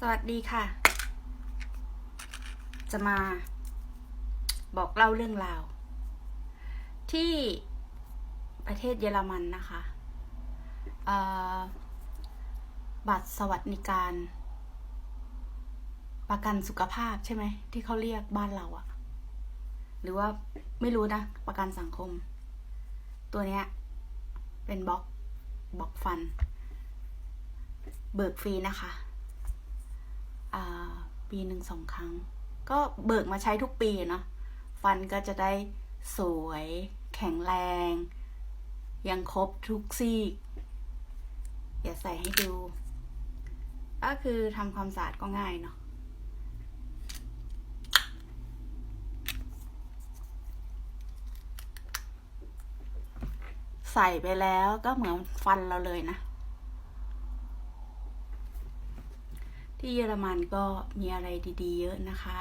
สวัสดีค่ะ จะมา บอกเล่าเรื่องราว ที่ประเทศเยอรมันนะคะบัตรสวัสดิการ ประกันสุขภาพใช่ไหม ที่เขาเรียกบ้านเราอะหรือว่าไม่รู้นะ ประกันสังคม ตัวเนี้ย เป็นบล็อกบล็อกฟัน เบิกฟรีนะคะ ปีหนึ่งสองครั้ง ก็เบิกมาใช้ทุกปีเนาะฟันก็จะได้สวย แข็งแรง ยังครบทุกซี่อย่าใส่ให้ดู ก็คือทำความสะอาดก็ง่ายเนาะใส่ไปแล้วก็เหมือนฟันเราเลยนะ ที่เยอรมันก็มีอะไรดี ๆ เยอะนะคะ